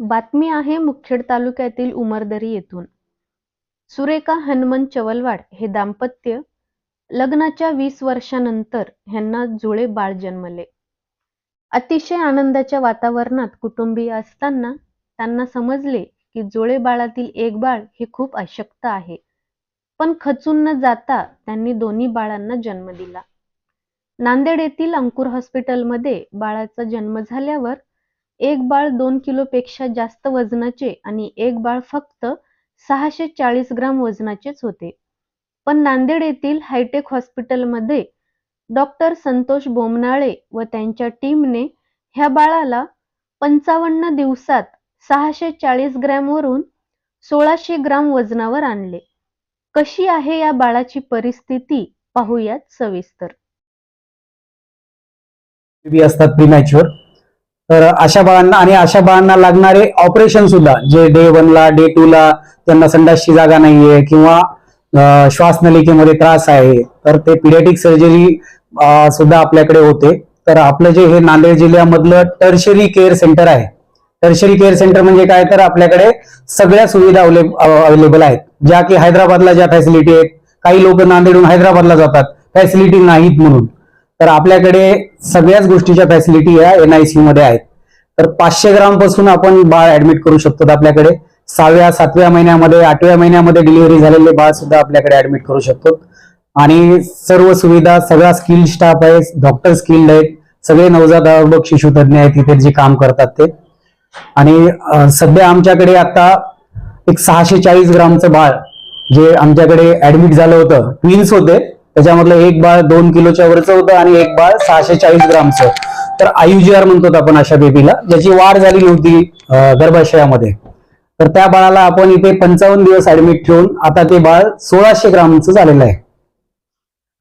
बातमी आहे मुखेड तालुक्यातील उमरदरी येथून. सुरेखा हनुमन चवलवाड हे दाम्पत्य लग्नाच्या वीस वर्षानंतर ह्यांना जुळे बाळ जन्मले. अतिशय आनंदाच्या वातावरणात कुटुंबीय असताना त्यांना समजले की जुळे बाळातील एक बाळ हे खूप अशक्त आहे. पण खचून न जाता त्यांनी दोन्ही बाळांना जन्म दिला. नांदेड येथील अंकुर हॉस्पिटलमध्ये बाळाचा जन्म झाल्यावर एक बाळ दोन किलोपेक्षा जास्त वजनाचे आणि एक बाळ फक्त सहाशे चाळीस ग्राम वजनाचेच होते. पण नांदेड येथील हायटेक हॉस्पिटलमध्ये डॉक्टर संतोष बोमनाळे व त्यांच्या टीमने ह्या बाळाला पंचावन्न दिवसात सहाशे चाळीस ग्रॅमवरून सोळाशे ग्राम वजनावर आणले. कशी आहे या बाळाची परिस्थिती पाहूयात सविस्तर. असतात प्रीमॅच्युअर तर अशा बाळांना आणि अशा बाळांना लागणारे ऑपरेशन सुद्धा जे डे वनला डे टू ला त्यांना संडासची जागा नाहीये किंवा श्वासनलिकेमध्ये त्रास आहे तर ते पिडियाटिक सर्जरी सुद्धा आपल्याकडे होते. तर आपलं जे हे नांदेड जिल्ह्यामधलं टर्शरी केअर सेंटर आहे. टर्शरी केअर सेंटर म्हणजे काय? तर आपल्याकडे सगळ्या सुविधा अवेलेबल आहेत. ज्या की हैदराबादला ज्या फॅसिलिटी आहेत काही लोक नांदेडहून हैदराबादला जातात फॅसिलिटी नाहीत म्हणून. तर आपल्याकडे सगळ्याच गोष्टीच्या फॅसिलिटी या एनआयसीयू मध्ये आहेत. तर पाचशे ग्रामपासून आपण बाळ ऍडमिट करू शकतो आपल्याकडे सहाव्या सातव्या महिन्यामध्ये आठव्या महिन्यामध्ये डिलिव्हरी झालेले बाळ सुद्धा आपल्याकडे ऍडमिट करू शकतो. आणि सर्व सुविधा सगळा स्किल स्टाफ आहे डॉक्टर स्किल्ड आहेत सगळे नवजात शिशु तज्ञ आहेत तिथे जे काम करतात ते. आणि सध्या आमच्याकडे आता एक सहाशे चाळीस ग्रामचं बाळ जे आमच्याकडे ऍडमिट झालं होतं ट्विन्स होते. त्याच्यामधलं एक बाळ दोन किलोच्या वरचं होतं आणि एक बाळ सहाशे चाळीस ग्रामचं. तर आयुजीआर म्हणतो आपण अशा बेबीला ज्याची वाढ झालेली होती गर्भाशयामध्ये. तर त्या बाळाला आपण इथे पंचावन्न दिवस ऍडमिट ठेवून आता ते बाळ सोळाशे ग्रामचं झालेलं आहे.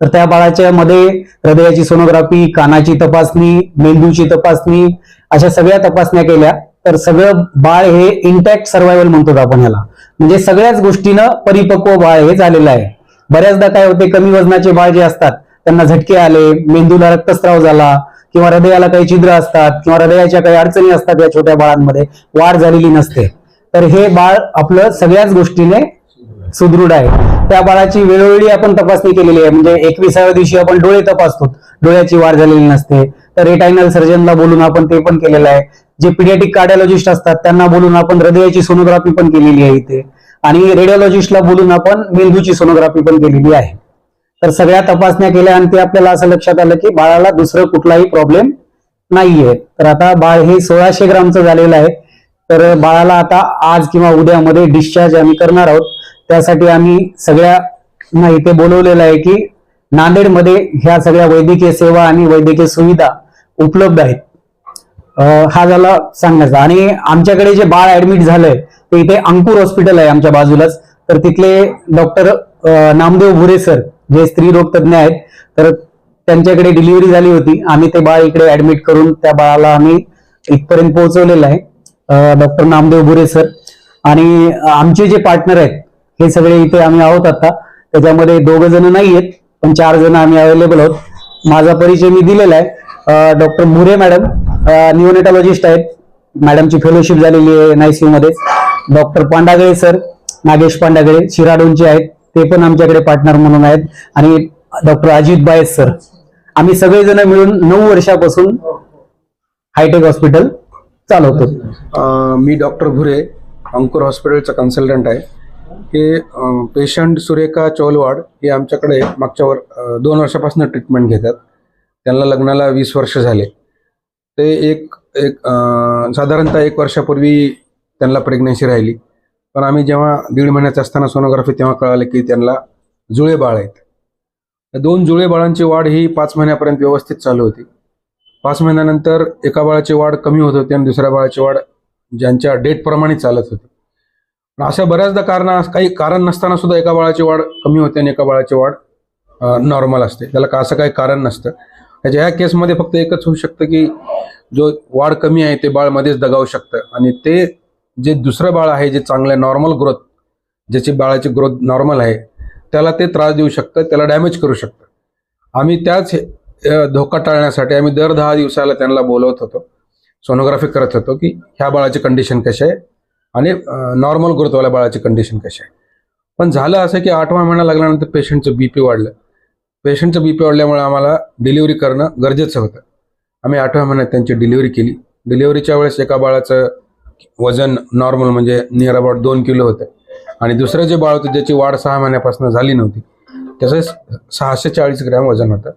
तर त्या बाळाच्या मध्ये हृदयाची सोनोग्राफी कानाची तपासणी मेंदूची तपासणी अशा सगळ्या तपासण्या केल्या. तर सगळं बाळ हे इंटॅक्ट सर्वायवल म्हणतो आपण याला. म्हणजे सगळ्याच गोष्टीनं परिपक्व बाळ हे झालेलं आहे. बऱ्याचदा काय होते कमी वजनाचे बाळ जे असतात. त्यांना झटके आले मेंदूला रक्तस्राव झाला किंवा हृदयाला काही छिद्र असतात किंवा हृदयाच्या काही अडचणी असतात या छोट्या बाळांमध्ये वाढ झालेली नसते. तर हे बाळ आपलं सगळ्याच गोष्टीने सुदृढ आहे. त्या बाळाची वेळोवेळी आपण तपासणी केलेली आहे. म्हणजे एकविसाव्या दिवशी आपण डोळे तपासतो. डोळ्याची वाढ झालेली नसते. तर रेटायनल सर्जनला बोलून आपण ते पण केलेलं आहे. जे पिडियाटिक कार्डिओलॉजिस्ट असतात त्यांना बोलून आपण हृदयाची सोनोग्राफी पण केलेली आहे इथे. आणि रेडिओलॉजिस्टला बोलून आपण मेंदूची सोनोग्राफी पण केलेली आहे. तर सगळ्या तपासण्या केल्या आणि ते आपल्याला असं लक्षात आलं की बाळाला दुसरं कुठलाही प्रॉब्लेम नाहीये. तर आता बाळ हे सोळाशे ग्रामचं झालेलं आहे. तर बाळाला आता आज किंवा उद्यामध्ये डिस्चार्ज आम्ही करणार आहोत. त्यासाठी आम्ही सगळ्यांना इथे बोलवलेलं आहे की नांदेडमध्ये ह्या सगळ्या वैद्यकीय सेवा आणि वैद्यकीय सुविधा उपलब्ध आहेत. हा झाला सांगण्याचा. आणि आमच्याकडे जे बाळ ऍडमिट झालंय ते इथे अंकुर हॉस्पिटल आहे आमच्या बाजूलाच. तर तिथले डॉक्टर नामदेव भुरे सर जे स्त्री रोग तज्ञ आहेत तर त्यांच्याकडे डिलिव्हरी झाली होती. आम्ही ते बाळ इकडे ऍडमिट करून त्या बाळाला आम्ही इथपर्यंत पोहोचवलेलं आहे. Doctor Namdev Bhure sir. आणि आमचे जे पार्टनर आहेत हे सगळे इथे आम्ही आहोत आता. त्याच्यामध्ये दोघं जण नाही आहेत पण चार जण आम्ही अवेलेबल आहोत. माझा परिचय मी दिलेला आहे. डॉक्टर भुरे मॅडम न्यूनेटॉलॉजिस्ट आहेत. मॅडमची फेलोशिप झालेली आहे एनआयसीयू मध्ये डॉक्टर पांडागळे सर नागेश पांडागळे शिराडोंचे आहेत ते पण आमच्याकडे पार्टनर म्हणून आहेत. आणि डॉक्टर अजित बायस सर. आम्ही सगळेजण मिळून नऊ वर्षापासून हायटेक हॉस्पिटल चालवतो. मी डॉक्टर भुरे अंकुर हॉस्पिटलचा कन्सल्टंट आहे. हे पेशंट सुरेखा चौलवाड हे आमच्याकडे मागच्या वर दोन वर्षापासून ट्रीटमेंट घेतात. त्यांना लग्नाला वीस वर्ष झाले. ते एक एक साधारणतः एक वर्षापूर्वी त्यांना प्रेग्नन्सी राहिली. पण आम्ही जेव्हा दीड महिन्याचं असताना सोनोग्राफी तेव्हा कळालं की त्यांना जुळे बाळ आहेत. दोन जुळे बाळांची वाढ ही पाच महिन्यापर्यंत व्यवस्थित चालू होती. पाच महिन्यानंतर एका बाळाची वाढ कमी होत होती आणि दुसऱ्या बाळाची वाढ ज्यांच्या डेटप्रमाणे चालत होती. पण अशा बऱ्याचदा कारण काही कारण नसताना सुद्धा एका बाळाची वाढ कमी होते आणि एका बाळाची वाढ नॉर्मल असते. त्याला का असं काही कारण नसतं. त्याच्या ह्या केसमध्ये फक्त एकच होऊ शकतं की जो वाढ कमी आहे ते बाळ मध्येच दगावू शकतं आणि ते जे दुसरं बाळ आहे जे चांगलं नॉर्मल ग्रोथ ज्याची बाळाची ग्रोथ नॉर्मल आहे त्याला ते त्रास देऊ शकतं त्याला डॅमेज करू शकतं. आम्ही त्याच धोका टाळण्यासाठी आम्ही दर दहा दिवसाला त्यांना बोलवत होतो सोनोग्राफी करत होतो की ह्या बाळाची कंडिशन कशी आहे आणि नॉर्मल ग्रोथवाल्या बाळाची कंडिशन कशी आहे. पण झालं असं की आठवा महिना लागल्यानंतर पेशंटचं बी पी वाढलं. पेशंटचं बी पी वाढल्यामुळे आम्हाला डिलिव्हरी करणं गरजेचं होतं. आम्ही आठव्या महिन्यात त्यांची डिलिव्हरी केली. डिलिव्हरीच्या वेळेस एका बाळाचं वजन नॉर्मल म्हणजे नियर अबाउट दोन किलो होतं. आणि दुसरं जे बाळ होतं ज्याची वाढ सहा महिन्यापासून झाली नव्हती त्याचं सहाशे चाळीस ग्रॅम वजन होतं.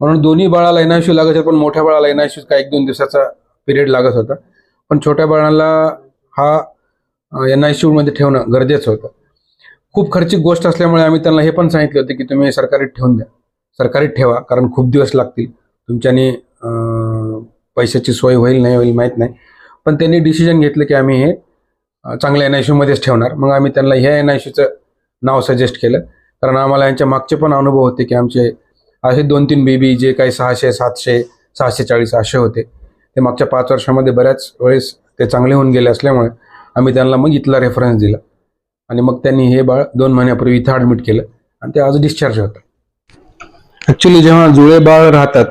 म्हणून दोन्ही बाळाला एनआयशू लागत होते पण मोठ्या बाळाला एनआयशू का एक दोन दिवसाचा पिरियड लागत होता. पण छोट्या बाळाला हा एन आय ठेवणं गरजेचं होतं. खूप खर्चिक गोष्ट असल्यामुळे आम्ही त्यांना हे पण सांगितलं होतं की तुम्ही सरकारीत ठेवून द्या. सरकारीत ठेवा कारण खूप दिवस लागतील. तुमच्यानी पैशाची सोय होईल नाही होईल माहीत नाही. पण त्यांनी डिसिजन घेतलं की आम्ही हे चांगल्या एन आय मध्येच ठेवणार. मग आम्ही त्यांना ह्या एन आय सीचं नाव सजेस्ट केलं. कारण आम्हाला यांच्या मागचे पण अनुभव होते की आमचे असे दोन तीन बेबी जे काही सहाशे सातशे सहाशे चाळीस असे होते ते मागच्या पाच वर्षामध्ये बऱ्याच वेळेस ते चांगले होऊन गेले असल्यामुळे आम्ही त्यांना मग इथला रेफरन्स दिला. आणि मग त्यांनी हे बाळ दोन महिन्यापूर्वी इथं ॲडमिट केलं आणि ते आज डिस्चार्ज होतं. ॲक्च्युली जेव्हा जुळे बाळ राहतात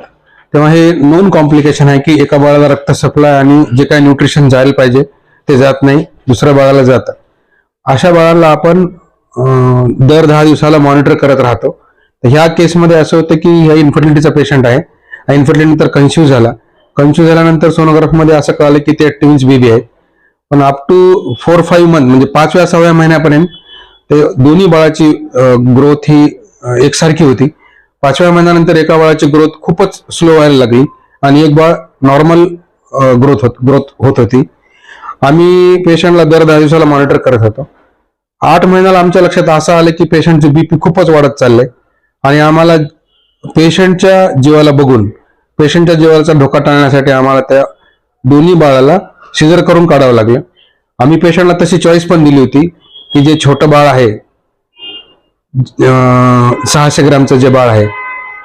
तेव्हा हे नोन कॉम्प्लिकेशन आहे की एका बाळाला रक्त सप्लाय आणि जे काही न्यूट्रिशन जायला पाहिजे ते जात नाही दुसऱ्या बाळाला जातं. अशा बाळाला आपण दर दहा दिवसाला मॉनिटर करत राहतो. तर ह्या केसमध्ये असं होतं की ह्या इन्फर्टिलिटीचा पेशंट आहे. हा इन्फर्टिलिटी नंतर कन्फ्यूज झाला. कन्फ्यूज झाल्यानंतर सोनोग्राफमध्ये असं कळलं की ते ट्विन्स बेबी आहेत. पण up to four five month म्हणजे पाचव्या सहाव्या महिन्यापर्यंत ते दोन्ही बाळाची ग्रोथ ही एकसारखी होती. पाचव्या महिन्यानंतर एका बाळाची ग्रोथ खूपच स्लो व्हायला लागली आणि एक बाळ नॉर्मल ग्रोथ होत ग्रोथ होत होती. आम्ही पेशंटला दर दहा दिवसाला मॉनिटर करत होतो. आठ महिन्याला आमच्या लक्षात असं आलं की पेशंटचे बीपी खूपच वाढत चाललंय. आणि आम्हाला पेशंटच्या जीवाला बघून पेशंटच्या जीवाचा धोका टाळण्यासाठी आम्हाला त्या दोन्ही बाळाला सिजर करून काढावं लागलं. आम्ही पेशंटला तशी चॉईस पण दिली होती की जे छोटं बाळ आहे सहाशे ग्रामचं जे बाळ आहे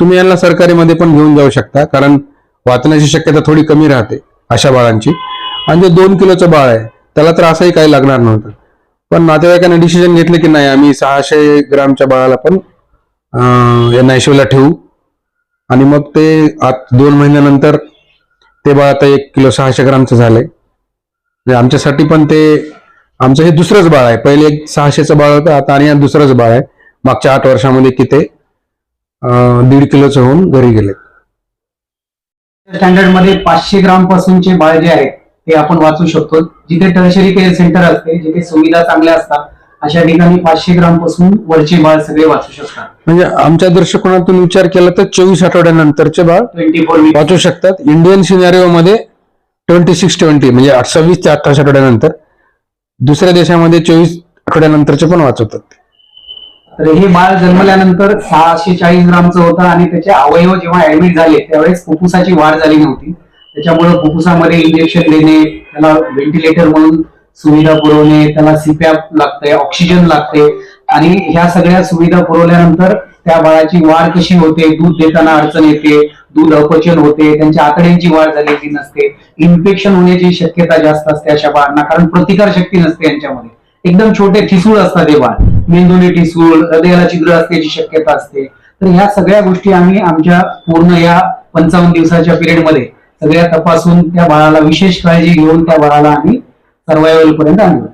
तुम्ही यांना सरकारीमध्ये पण घेऊन जाऊ शकता कारण वाचण्याची शक्यता थोडी कमी राहते अशा बाळांची. आणि जे दोन किलोचं बाळ आहे त्याला तर असंही काही लागणार नव्हतं. पण नातेवाईकांनी डिसिजन घेतले की नाही आम्ही सहाशे ग्रामच्या बाळाला पण या आय ठेवू. आणि मग ते आत दोन महिन्यानंतर ते बाळ आता एक किलो सहाशे ग्रामचं झालंय. म्हणजे आमच्यासाठी पण ते आमचं हे दुसरंच बाळ आहे. पहिले एक सहाशेचं बाळ होतं आता आणि दुसरंच बाळ आहे. मागच्या आठ वर्षामध्ये की ते अं, दीड किलोचं होऊन घरी गेले. स्टँडर्डमध्ये पाचशे ग्राम पासूनचे बाळ जे आहे ते आपण वाचू शकतो. जिथे टर्शरी केअर सेंटर असते जिथे सुविधा चांगल्या असतात अशा ठिकाणी पाचशे ग्रामपासून वरचे बाळ सगळे वाचू शकतात. म्हणजे आमच्या दृष्टिकोनातून विचार केला तर चोवीस आठवड्यानंतरचे बाळ ट्वेंटी फोर वाचू शकतात. इंडियन सिनारिओ मध्ये ट्वेंटी सिक्स ट्वेंटी म्हणजे सव्वीस ते अठ्ठावीस आठवड्यानंतर. दुसऱ्या देशामध्ये चोवीस आठवड्यानंतरचे पण वाचवतात. तर हे बाळ जन्मल्यानंतर सहाशे चाळीस ग्रामचं होतं आणि त्याचे अवयव जेव्हा ऍडमिट झाले त्यावेळेस फुफ्फुसाची वाढ झाली नव्हती. त्याच्यामुळे फुफ्फुसामध्ये इंजेक्शन देणे त्याला व्हेंटिलेटर म्हणून सुविधा पुरवणे त्याला सीपॅप लागते ऑक्सिजन लागते आणि ह्या सगळ्या सुविधा पुरवल्यानंतर त्या बाळाची वाढ कशी होते दूध देताना अडचण येते दूध अपचन होते त्यांच्या आतड्यांची वाढ झालेली नसते इन्फेक्शन होण्याची शक्यता जास्त असते अशा बाळांना कारण प्रतिकार शक्ती नसते यांच्यामध्ये. एकदम छोटे ठिसूळ असतात हे बाळ. मेंदुनी ठिसूळ हृदयाला छिद्र असण्याची शक्यता असते. तर ह्या सगळ्या गोष्टी आम्ही आमच्या पूर्ण या पंचावन्न दिवसाच्या पिरियडमध्ये सगळ्या तपासून त्या बाळाला विशेष काळजी घेऊन त्या बाळाला आम्ही सर्वायवल पर्यंत आणलं.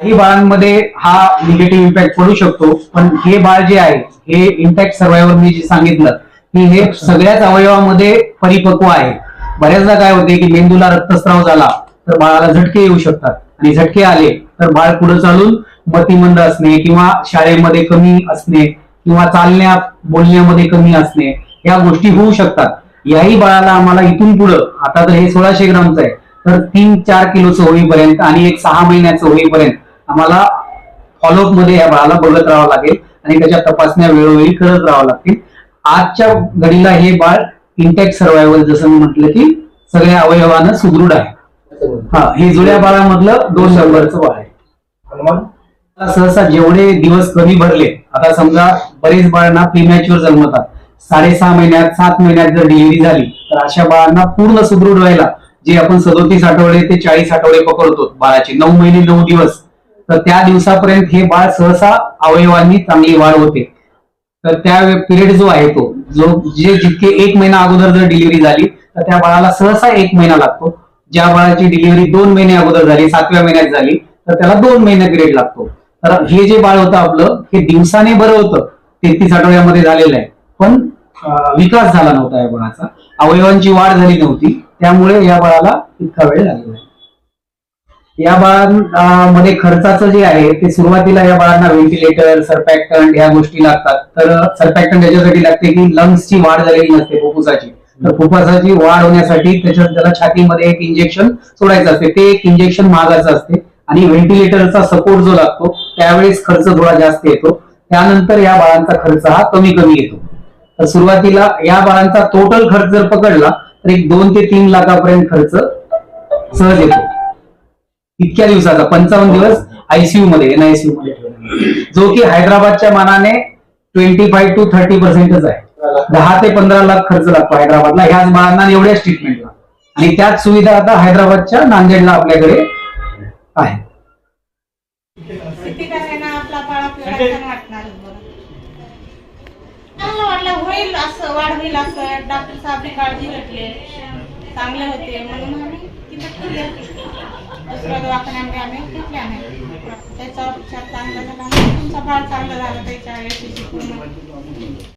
काही बाळांमध्ये हा निगेटिव्ह इम्पॅक्ट पडू शकतो पण हे बाळ जे आहे हे इम्पॅक्ट सर्वायवर मी जे सांगितलं की हे सगळ्याच अवयवामध्ये परिपक्व आहे. बऱ्याचदा काय होते की मेंदूला रक्तस्राव झाला तर बाळाला झटके येऊ शकतात. आणि झटके आले तर बाळ पुढे चालून मतिमंद असणे किंवा शाळेमध्ये कमी असणे किंवा चालण्या बोलण्यामध्ये कमी असणे या गोष्टी होऊ शकतात. याही बाळाला आम्हाला इथून पुढं आता तर हे सोळाशे ग्रामचं आहे तर तीन चार किलोचं होईपर्यंत आणि एक सहा महिन्याचं होईपर्यंत आम्हाला फॉलोअपमध्ये या बाळाला बघत राहावं लागेल आणि त्याच्या तपासण्या वेळोवेळी करत राहावं लागतील. आजच्या घडीला हे बाळ इंटॅक्ट सर्वायवल जसं मी म्हटलं की सगळ्या अवयवानं सुदृढ आहे. हा हे जुळ्या बाळामधलं दोन नंबरचं बाळ आहे. सहसा जेवढे दिवस कमी भरले आता समजा बरेच बाळांना प्रीमॅच्युअर जन्मतात. साडेसहा महिन्यात सात महिन्यात जर डिलिव्हरी झाली तर अशा बाळांना पूर्ण सुदृढ व्हायला जे आपण सदोतीस आठवडे ते चाळीस आठवडे पकडतो बाळाचे नऊ महिने नऊ दिवस तर त्या दिवसापर्यंत हे बाळ सहसा अवयवांनी चांगली वाढ होते. तर त्या पिरियड जो आहे तो जो जे जितके एक महिना अगोदर जर डिलिव्हरी झाली तर त्या बाळाला सहसा एक महिना लागतो. ज्या बाळाची डिलिव्हरी दोन महिने अगोदर झाली सातव्या महिन्यात झाली तर त्याला दोन महिने पिरियड लागतो. तर हे जे बाळ होतं आपलं हे दिवसाने बरं होतं. तेहतीस आठवड्यामध्ये झालेलं आहे. पण विकास झाला नव्हता या बाळाचा. अवयवांची वाढ झाली नव्हती. त्यामुळे या बाळाला इतका वेळ लागला आहे. या बाळांमध्ये खर्चाचं जे आहे ते सुरुवातीला या बाळांना व्हेंटिलेटर सरपॅक्टंट ह्या गोष्टी लागतात. तर सरपॅक्टंट याच्यासाठी लागते की लंग्सची वाढ झालेली नसते फुफ्फुसाची. तर फुफ्फुसाची वाढ होण्यासाठी त्याच्यात त्याला छातीमध्ये एक इंजेक्शन सोडायचं असते. ते एक इंजेक्शन महागाचं असते. आणि व्हेंटिलेटरचा सपोर्ट जो लागतो त्यावेळेस खर्च थोडा जास्त येतो. त्यानंतर या बाळांचा खर्च हा कमी कमी येतो. तर सुरुवातीला या बाळांचा टोटल खर्च जर पकडला तर एक दोन ते तीन लाखापर्यंत खर्च सहज येतो. इतक्या दिवसाचा पंचावन्न दिवस आयसीयू मध्ये एनआयसीयू मध्ये जो की हैदराबादच्या मानाने ट्वेंटी फाईव्ह टू थर्टी पर्सेंटच आहे. दहा ते पंधरा लाख खर्च लागतो हैदराबादला. ह्याच बाळांना एवढ्याच ट्रीटमेंटला आणि त्याच सुविधा आता हैदराबादच्या नांदेडला आपल्याकडे आहे. किती आपला बाळ आपल्याला वाटणार? बरं चांगलं वाटलं होईल असं वाढ होईल असं. डॉक्टर साहेब काळजी घेतले. चांगले होते. म्हणून आम्ही तिथं ठेवले दुसऱ्या दवाखान्यामध्ये आम्ही घेतले आम्ही त्याचा उपचार चांगला झाला. तुमचा बाळ चांगला झाला त्याच्या पूर्ण